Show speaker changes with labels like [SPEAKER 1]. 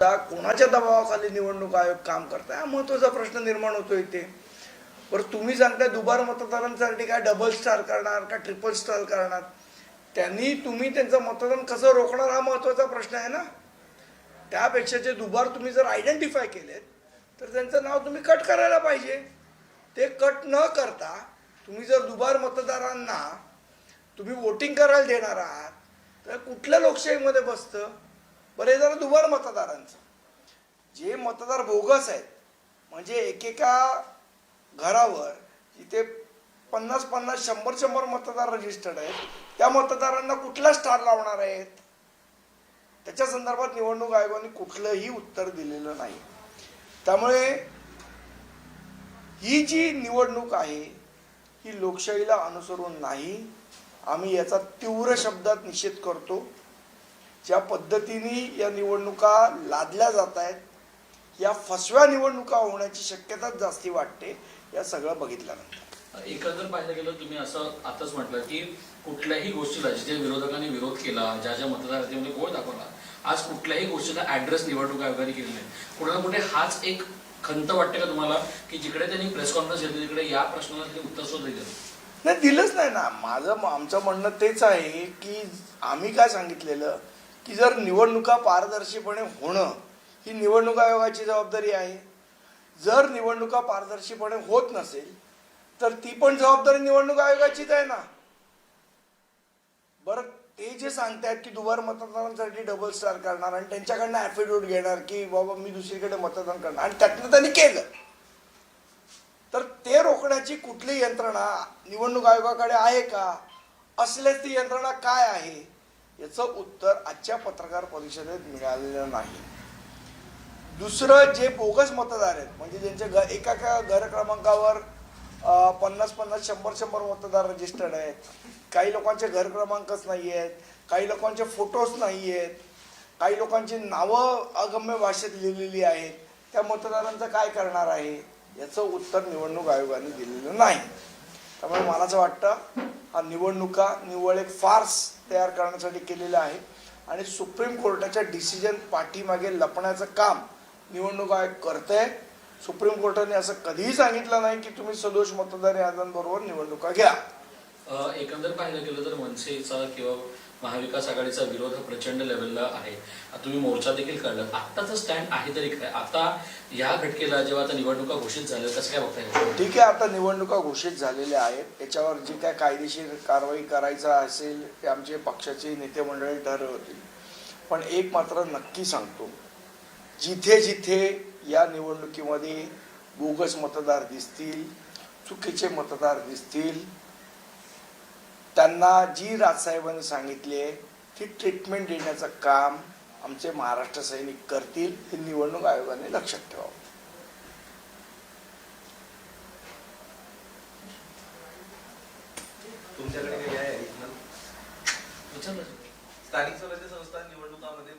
[SPEAKER 1] आता कोणाच्या दबावाखाली निवडणूक आयोग काम करताय? हा महत्त्वाचा प्रश्न निर्माण होतो इथे. बरं तुम्ही सांगताय दुबार मतदारांसाठी काय डबल स्टार करणार का ट्रिपल स्टार करणार? त्यांनी तुम्ही त्यांचं मतदान कसं रोखणार हा महत्त्वाचा प्रश्न आहे ना? त्यापेक्षा जे दुबार तुम्ही जर आयडेंटिफाय केलेत तर त्यांचं नाव तुम्ही कट करायला पाहिजे. ते कट न करता तुम्ही जर दुबार मतदारांना तुम्ही वोटिंग करायला देणार आहात तर कुठल्या लोकशाहीमध्ये बसतं? बरं हे जरा दुबार मतदारांचं. जे मतदार बोगस आहेत म्हणजे एकेका घरावर जिथे पन्नास पन्नास शंभर शंभर मतदार रजिस्टर्ड आहेत त्या मतदारांना कुठला स्टार लावणार आहेत? त्याच्या संदर्भात निवडणूक आयोगाने कुठलंही उत्तर दिलेलं नाही. त्यामुळे ही जी निवडणूक आहे ही लोकशाहीला अनुसरून नाही. आम्ही याचा तीव्र शब्दात निषेध करतो. ज्या पद्धतीने या निवडणुका लादल्या जात आहेत या फसव्या निवडणुका होण्याची शक्यताच जास्ती वाटते या सगळं बघितल्यानंतर.
[SPEAKER 2] एकंदर पाहिलं गेलं तुम्ही असं आताच म्हटलं की कुठल्याही गोष्टीला जिथे विरोधकांनी विरोध केला ज्या ज्या मतदारांमध्ये गोळ दाखवला आज कुठल्याही गोष्टीचा ऍड्रेस निवडणूक आयोगाने केलेला नाही. कुठे ना कुठे हाच एक खंत वाटते का तुम्हाला की जिकडे त्यांनी प्रेस कॉन्फरन्स घेतली तिकडे या प्रश्नाला त्यांनी उत्तर सुद्धा दिलं? नाही
[SPEAKER 1] दिलंच नाही ना. माझं आमचं म्हणणं तेच आहे की आम्ही काय सांगितलेलं? की जर निवडणुका पारदर्शीपणे होणं ही निवडणूक आयोगाची जबाबदारी आहे. जर निवडणुका पारदर्शीपणे होत नसेल तर ती पण जबाबदारी निवडणूक आयोगाचीच आहे ना. बरं ते जे सांगतायत की दुबार मतदारांसाठी डबल स्टार करणार आणि त्यांच्याकडनं ॲफिडेविट घेणार की बाबा मी दुसरीकडे मतदान करणार आणि त्यातनं त्यांनी केलं. तर ते रोखण्याची कुठली यंत्रणा निवडणूक आयोगाकडे आहे का? असल्यास ती यंत्रणा काय आहे? याचं उत्तर आजच्या पत्रकार परिषदेत मिळालेलं नाही. दुसरं जे बोगस मतदार आहेत म्हणजे ज्यांच्या घ एका एका घर क्रमांकावर पन्नास पन्नास शंभर शंभर मतदार रजिस्टर्ड आहेत. काही लोकांचे घर क्रमांकच नाही आहेत काही लोकांचे फोटोज नाही आहेत काही लोकांची नावं अगम्य भाषेत लिहिलेली आहेत. त्या मतदारांचं काय करणार आहे? याचं उत्तर निवडणूक आयोगाने दिलेलं नाही. त्यामुळे मला असं वाटतं हा निवडणुका निव्वळ एक फार्स तयार करण्यासाठी केलेलं आहे. आणि सुप्रीम कोर्टाच्या डिसिजन पाठीमागे लपण्याचं काम निवडणूक आयोग करते सुप्रीम कोर्टाने असं कधीही सांगितलं नाही की तुम्ही सदोष मतदार याद्यांबरोबर निवडणुका घ्या.
[SPEAKER 2] एकंदर पाहिलं गेलं तर मनसेचा किंवा महाविकास आघाडीचा विरोध हा प्रचंड लेवलला आहे. तुम्ही मोर्चा देखील काढला. आत्ताचं स्टँड आहे तरी काय? आता या घटकेला जेव्हा आता निवडणुका घोषित झाल्या कसं काय बघताय?
[SPEAKER 1] ठीक आहे आता निवडणुका घोषित झालेल्या आहेत. याच्यावर जी काय कायदेशीर कारवाई करायचा असेल ते आमचे पक्षाचे नेते मंडळी ठरवतील. पण एक मात्र नक्की सांगतो. जिथे जिथे या निवडणुकीमध्ये बोगस मतदार दिसतील चुकीचे मतदार दिसतील त्यांना जी राजसाहेबांनी सांगितली आहे ती ट्रीटमेंट देण्याचं काम आमचे महाराष्ट्र सैनिक करतील हे निवडणूक आयोगाने लक्षात ठेवावं.
[SPEAKER 3] तुमच्याकडे काही आहे? स्थानिक स्वराज्य संस्था निवडणुकामध्ये